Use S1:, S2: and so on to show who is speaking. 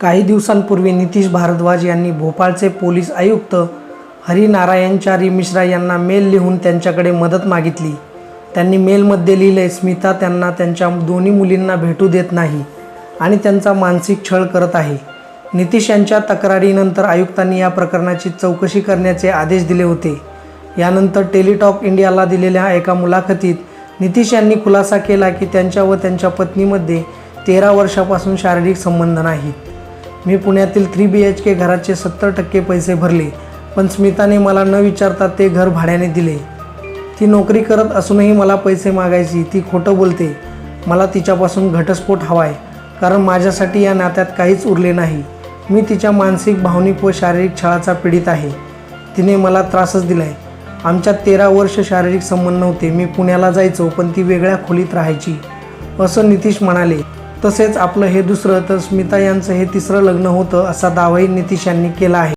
S1: काही दिवसांपूर्वी नितीश भारद्वाज यांनी भोपाळचे पोलीस आयुक्त हरिनारायणचारी मिश्रा यांना मेल लिहून त्यांच्याकडे मदत मागितली. त्यांनी मेलमध्ये लिहिले स्मिता त्यांना त्यांच्या दोन्ही मुलींना भेटू देत नाही आणि त्यांचा मानसिक छळ करत आहे नितीश यांच्या तक्रारीनंतर आयुक्तांनी या प्रकरणाची चौकशी करण्याचे आदेश दिले होते. यानंतर टेलिटॉक इंडियाला दिलेल्या एका मुलाखतीत नितीश यांनी खुलासा केला की त्यांच्या व त्यांच्या पत्नीमध्ये तेरा वर्षापासून शारीरिक संबंध नाहीत. मी पुण्यातील थ्री बी एच के घराचे सत्तर टक्के पैसे भरले पण स्मिताने मला न विचारता ते घर भाड्याने दिले. ती नोकरी करत असूनही मला पैसे मागायची ती खोटं बोलते. मला तिच्यापासून घटस्फोट हवाय कारण माझ्यासाठी या नात्यात काहीच उरले नाही. मी तिच्या मानसिक भावनिक व शारीरिक छळाचा पीडित आहे. तिने मला त्रासच दिलाय. आमच्या तेरा वर्ष शारीरिक संबंध नव्हते. मी पुण्याला जायचो पण ती वेगळ्या खोलीत राहायची असं नितीश म्हणाले. तसेच आपलं हे दुसरं तर स्मिता यांचं हे तिसरं लग्न होतं असा दावाही नितीश यांनी केला आहे.